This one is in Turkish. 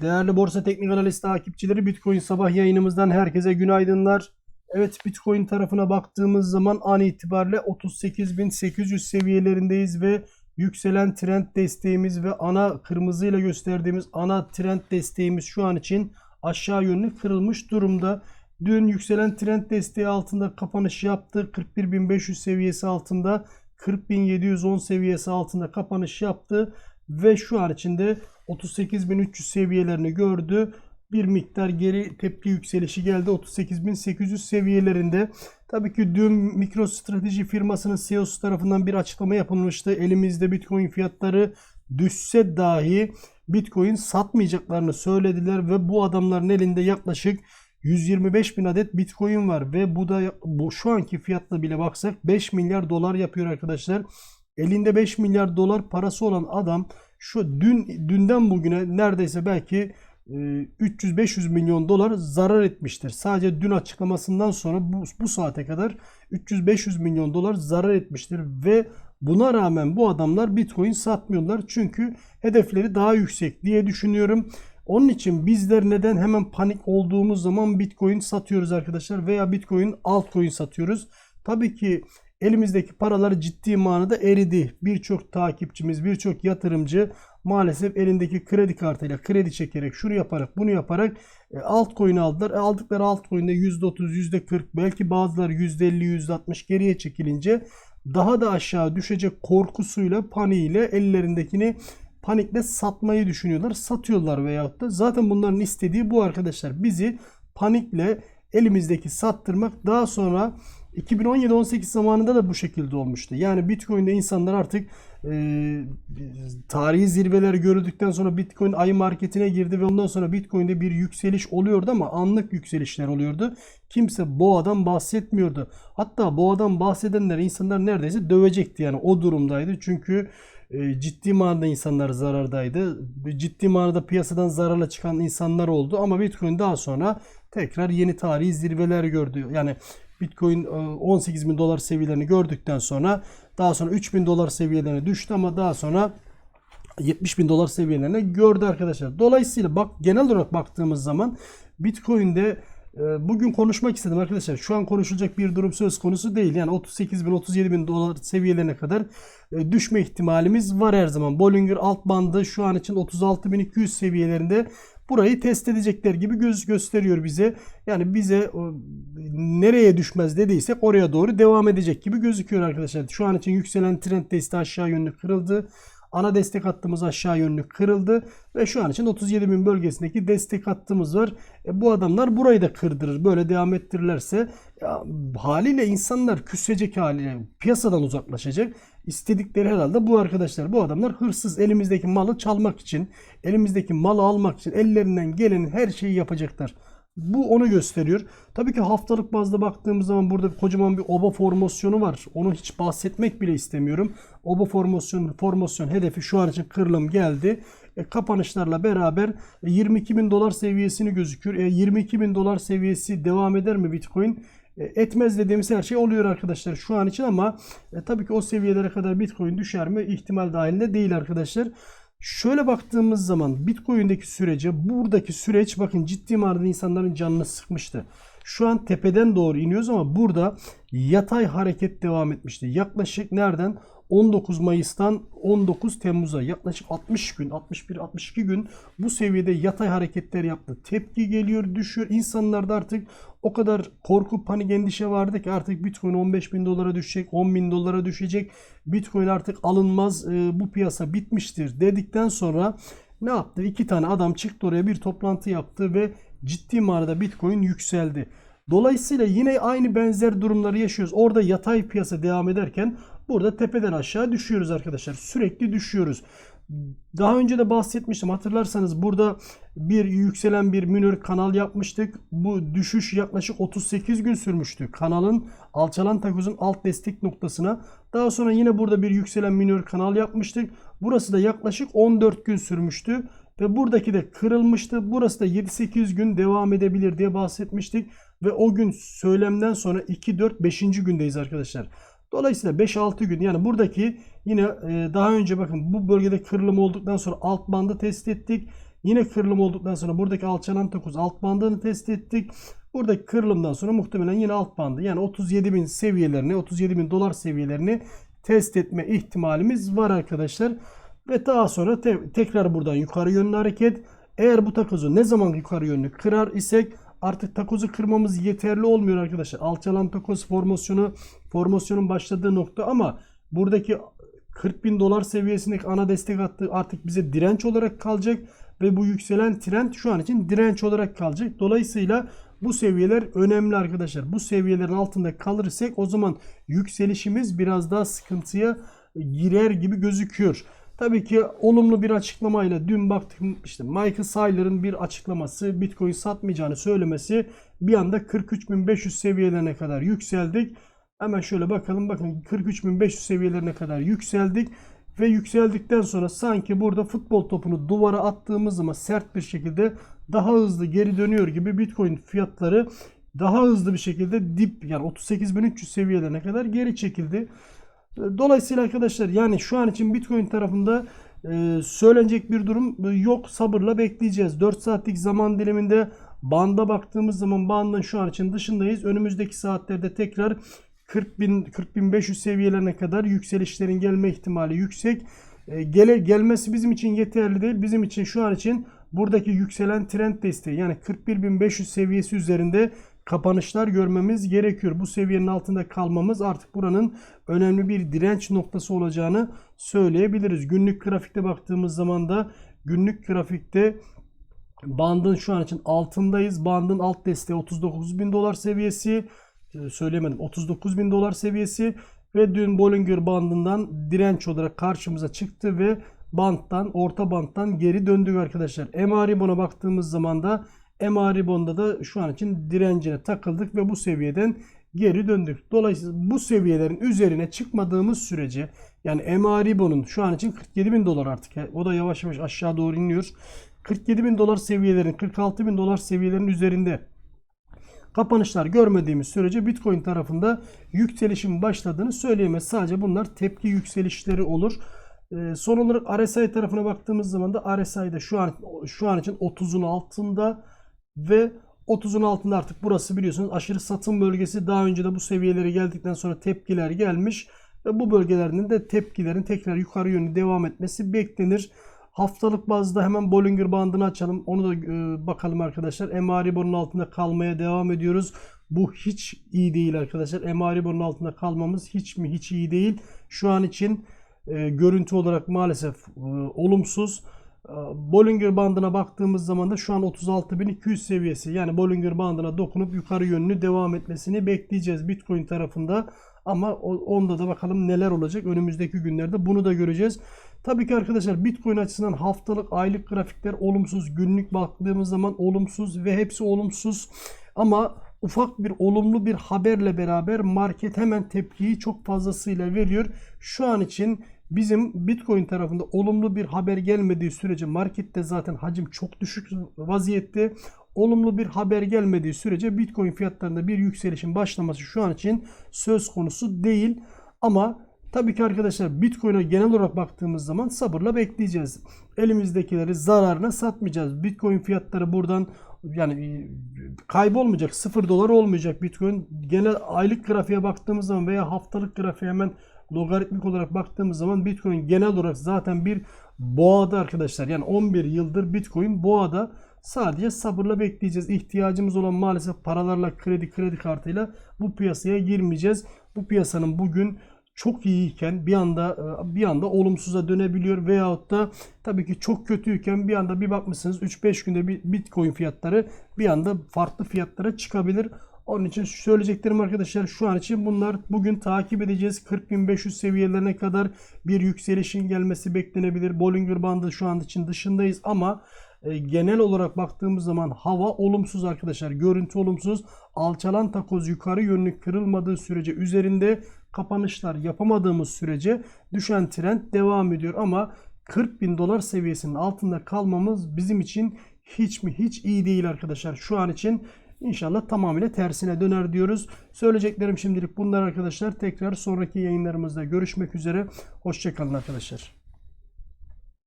Değerli Borsa Teknik Analiz takipçileri Bitcoin sabah yayınımızdan herkese günaydınlar. Evet Bitcoin tarafına baktığımız zaman an itibariyle 38.800 seviyelerindeyiz ve yükselen trend desteğimiz ve ana kırmızıyla gösterdiğimiz ana trend desteğimiz şu an için aşağı yönlü kırılmış durumda. Dün yükselen trend desteği altında kapanış yaptı. 41.500 seviyesi altında 40.710 seviyesi altında kapanış yaptı ve şu an içinde 38.300 seviyelerini gördü. Bir miktar geri tepki yükselişi geldi 38.800 seviyelerinde. Tabii ki dün MicroStrateji firmasının CEO'su tarafından bir açıklama yapılmıştı. Elimizde Bitcoin fiyatları düşse dahi Bitcoin satmayacaklarını söylediler ve bu adamların elinde yaklaşık 125 bin adet Bitcoin var ve bu da bu şu anki fiyatla bile baksak 5 milyar dolar yapıyor arkadaşlar. Elinde 5 milyar dolar parası olan adam şu dün dünden bugüne neredeyse belki e, 300-500 milyon dolar zarar etmiştir. Sadece dün açıklamasından sonra bu, bu saate kadar 300-500 milyon dolar zarar etmiştir ve buna rağmen bu adamlar Bitcoin satmıyorlar çünkü hedefleri daha yüksek diye düşünüyorum. Onun için bizler neden hemen panik olduğumuz zaman Bitcoin satıyoruz arkadaşlar veya Bitcoin altcoin satıyoruz. Tabii ki elimizdeki paralar ciddi manada eridi. Birçok takipçimiz, birçok yatırımcı maalesef elindeki kredi kartıyla kredi çekerek şunu yaparak bunu yaparak e, altcoin aldılar. E, aldıkları altcoin'de %30, %40 belki bazıları %50, %60 geriye çekilince daha da aşağı düşecek korkusuyla, paniğiyle ellerindekini panikle satmayı düşünüyorlar. Satıyorlar veyahut da zaten bunların istediği bu arkadaşlar. Bizi panikle elimizdeki sattırmak daha sonra 2017-18 zamanında da bu şekilde olmuştu. Yani Bitcoin'de insanlar artık e, tarihi zirveler gördükten sonra Bitcoin ayı marketine girdi ve ondan sonra Bitcoin'de bir yükseliş oluyordu ama anlık yükselişler oluyordu. Kimse boğadan bahsetmiyordu. Hatta boğadan bahsedenler insanlar neredeyse dövecekti yani o durumdaydı. Çünkü e, ciddi manada insanlar zarardaydı. Ciddi manada piyasadan zararla çıkan insanlar oldu ama Bitcoin daha sonra tekrar yeni tarihi zirveler gördü. Yani Bitcoin 18 bin dolar seviyelerini gördükten sonra daha sonra 3 bin dolar seviyelerine düştü ama daha sonra 70 bin dolar seviyelerine gördü arkadaşlar. Dolayısıyla bak genel olarak baktığımız zaman Bitcoin'de e, bugün konuşmak istedim arkadaşlar. Şu an konuşulacak bir durum söz konusu değil. Yani 38 bin 37 bin dolar seviyelerine kadar e, düşme ihtimalimiz var her zaman. Bollinger alt bandı şu an için 36.200 seviyelerinde burayı test edecekler gibi göz gösteriyor bize. Yani bize nereye düşmez dediysek oraya doğru devam edecek gibi gözüküyor arkadaşlar. Şu an için yükselen trend desteği aşağı yönlü kırıldı. Ana destek hattımız aşağı yönlü kırıldı ve şu an için 37 bin bölgesindeki destek hattımız var. E, bu adamlar burayı da kırdırır. Böyle devam ettirirlerse ya, haliyle insanlar küsecek haliyle piyasadan uzaklaşacak. İstedikleri herhalde bu arkadaşlar. Bu adamlar hırsız elimizdeki malı çalmak için, elimizdeki malı almak için ellerinden gelenin her şeyi yapacaklar. Bu onu gösteriyor. Tabii ki haftalık bazda baktığımız zaman burada kocaman bir oba formasyonu var. Onu hiç bahsetmek bile istemiyorum. Oba formasyon, formasyon hedefi şu an için kırılım geldi. E, kapanışlarla beraber 22 bin dolar seviyesini gözüküyor. E, 22 bin dolar seviyesi devam eder mi Bitcoin? E, etmez dediğimiz her şey oluyor arkadaşlar şu an için ama e, tabii ki o seviyelere kadar Bitcoin düşer mi ihtimal dahilinde değil arkadaşlar. Şöyle baktığımız zaman Bitcoin'deki sürece buradaki süreç bakın ciddi manada insanların canını sıkmıştı. Şu an tepeden doğru iniyoruz ama burada yatay hareket devam etmişti. Yaklaşık nereden? 19 Mayıs'tan 19 Temmuz'a yaklaşık 60 gün, 61-62 gün bu seviyede yatay hareketler yaptı. Tepki geliyor, düşüyor. İnsanlarda artık o kadar korku, panik, endişe vardı ki artık Bitcoin 15 bin dolara düşecek, 10 bin dolara düşecek. Bitcoin artık alınmaz, bu piyasa bitmiştir dedikten sonra ne yaptı? İki tane adam çıktı oraya bir toplantı yaptı ve ciddi manada Bitcoin yükseldi. Dolayısıyla yine aynı benzer durumları yaşıyoruz. Orada yatay piyasa devam ederken burada tepeden aşağı düşüyoruz arkadaşlar. Sürekli düşüyoruz. Daha önce de bahsetmiştim hatırlarsanız burada bir yükselen bir minör kanal yapmıştık. Bu düşüş yaklaşık 38 gün sürmüştü. Kanalın alçalan takozun alt destek noktasına. Daha sonra yine burada bir yükselen minör kanal yapmıştık. Burası da yaklaşık 14 gün sürmüştü. Ve buradaki de kırılmıştı. Burası da 7-8 gün devam edebilir diye bahsetmiştik. Ve o gün söylemden sonra 2, 4, 5. gündeyiz arkadaşlar. Dolayısıyla 5-6 gün yani buradaki yine e, daha önce bakın bu bölgede kırılım olduktan sonra alt bandı test ettik. Yine kırılım olduktan sonra buradaki alçalan takoz alt bandını test ettik. Buradaki kırılımdan sonra muhtemelen yine alt bandı yani 37.000 seviyelerini 37.000 dolar seviyelerini test etme ihtimalimiz var arkadaşlar. Ve daha sonra te- tekrar buradan yukarı yönlü hareket. Eğer bu takozu ne zaman yukarı yönlü kırar isek artık takozu kırmamız yeterli olmuyor arkadaşlar. Alçalan takoz formasyonu formasyonun başladığı nokta ama buradaki 40 bin dolar seviyesindeki ana destek hattı artık bize direnç olarak kalacak ve bu yükselen trend şu an için direnç olarak kalacak. Dolayısıyla bu seviyeler önemli arkadaşlar. Bu seviyelerin altında kalırsak o zaman yükselişimiz biraz daha sıkıntıya girer gibi gözüküyor. Tabii ki olumlu bir açıklamayla dün baktım işte Michael Saylor'ın bir açıklaması Bitcoin satmayacağını söylemesi bir anda 43.500 seviyelerine kadar yükseldik. Hemen şöyle bakalım bakın 43.500 seviyelerine kadar yükseldik ve yükseldikten sonra sanki burada futbol topunu duvara attığımız zaman sert bir şekilde daha hızlı geri dönüyor gibi Bitcoin fiyatları daha hızlı bir şekilde dip yani 38.300 seviyelerine kadar geri çekildi. Dolayısıyla arkadaşlar yani şu an için Bitcoin tarafında e, söylenecek bir durum yok. Sabırla bekleyeceğiz. 4 saatlik zaman diliminde banda baktığımız zaman bandın şu an için dışındayız. Önümüzdeki saatlerde tekrar 40 bin 40.500 seviyelerine kadar yükselişlerin gelme ihtimali yüksek. E, gele, gelmesi bizim için yeterli değil. Bizim için şu an için buradaki yükselen trend desteği yani 41.500 seviyesi üzerinde kapanışlar görmemiz gerekiyor. Bu seviyenin altında kalmamız artık buranın önemli bir direnç noktası olacağını söyleyebiliriz. Günlük grafikte baktığımız zaman da günlük grafikte bandın şu an için altındayız. Bandın alt desteği 39 bin dolar seviyesi. Ee, Söyleyemedim. 39 bin dolar seviyesi ve dün Bollinger bandından direnç olarak karşımıza çıktı ve banttan orta banttan geri döndük arkadaşlar. MA Ribbon'a baktığımız zaman da MA Ribbon'da da şu an için direncine takıldık ve bu seviyeden geri döndük. Dolayısıyla bu seviyelerin üzerine çıkmadığımız sürece yani MA Ribbon'un şu an için 47 bin dolar artık. O da yavaş yavaş aşağı doğru iniyor. 47 bin dolar seviyelerin 46 bin dolar seviyelerin üzerinde kapanışlar görmediğimiz sürece Bitcoin tarafında yükselişin başladığını söyleyemez. Sadece bunlar tepki yükselişleri olur. Ee, son olarak RSI tarafına baktığımız zaman da RSI'de şu an şu an için 30'un altında ve 30'un altında artık burası biliyorsunuz aşırı satım bölgesi. Daha önce de bu seviyelere geldikten sonra tepkiler gelmiş ve bu bölgelerinin de tepkilerin tekrar yukarı yönlü devam etmesi beklenir. Haftalık bazda hemen Bollinger bandını açalım. Onu da e, bakalım arkadaşlar. MA Ribbon'un altında kalmaya devam ediyoruz. Bu hiç iyi değil arkadaşlar. MA Ribbon'un altında kalmamız hiç mi hiç iyi değil. Şu an için e, görüntü olarak maalesef e, olumsuz. E, Bollinger bandına baktığımız zaman da şu an 36.200 seviyesi. Yani Bollinger bandına dokunup yukarı yönlü devam etmesini bekleyeceğiz Bitcoin tarafında. Ama onda da bakalım neler olacak önümüzdeki günlerde bunu da göreceğiz. Tabii ki arkadaşlar Bitcoin açısından haftalık, aylık grafikler olumsuz, günlük baktığımız zaman olumsuz ve hepsi olumsuz. Ama ufak bir olumlu bir haberle beraber market hemen tepkiyi çok fazlasıyla veriyor. Şu an için bizim Bitcoin tarafında olumlu bir haber gelmediği sürece markette zaten hacim çok düşük vaziyette. Olumlu bir haber gelmediği sürece Bitcoin fiyatlarında bir yükselişin başlaması şu an için söz konusu değil. Ama tabii ki arkadaşlar Bitcoin'e genel olarak baktığımız zaman sabırla bekleyeceğiz. Elimizdekileri zararına satmayacağız. Bitcoin fiyatları buradan yani e, kaybolmayacak. 0 dolar olmayacak Bitcoin. Genel aylık grafiğe baktığımız zaman veya haftalık grafiğe hemen logaritmik olarak baktığımız zaman Bitcoin genel olarak zaten bir boğada arkadaşlar. Yani 11 yıldır Bitcoin boğada. Sadece sabırla bekleyeceğiz. İhtiyacımız olan maalesef paralarla kredi kredi kartıyla bu piyasaya girmeyeceğiz. Bu piyasanın bugün çok iyiyken bir anda bir anda olumsuza dönebiliyor veyahut da tabii ki çok kötüyken bir anda bir bakmışsınız 3-5 günde bir Bitcoin fiyatları bir anda farklı fiyatlara çıkabilir. Onun için söyleyeceklerim arkadaşlar şu an için bunlar bugün takip edeceğiz. 40.500 seviyelerine kadar bir yükselişin gelmesi beklenebilir. Bollinger bandı şu an için dışındayız ama e, genel olarak baktığımız zaman hava olumsuz arkadaşlar. Görüntü olumsuz. Alçalan takoz yukarı yönlü kırılmadığı sürece üzerinde kapanışlar yapamadığımız sürece düşen trend devam ediyor. Ama 40 bin dolar seviyesinin altında kalmamız bizim için hiç mi hiç iyi değil arkadaşlar. Şu an için İnşallah tamamıyla tersine döner diyoruz. Söyleyeceklerim şimdilik bunlar arkadaşlar. Tekrar sonraki yayınlarımızda görüşmek üzere. Hoşçakalın arkadaşlar.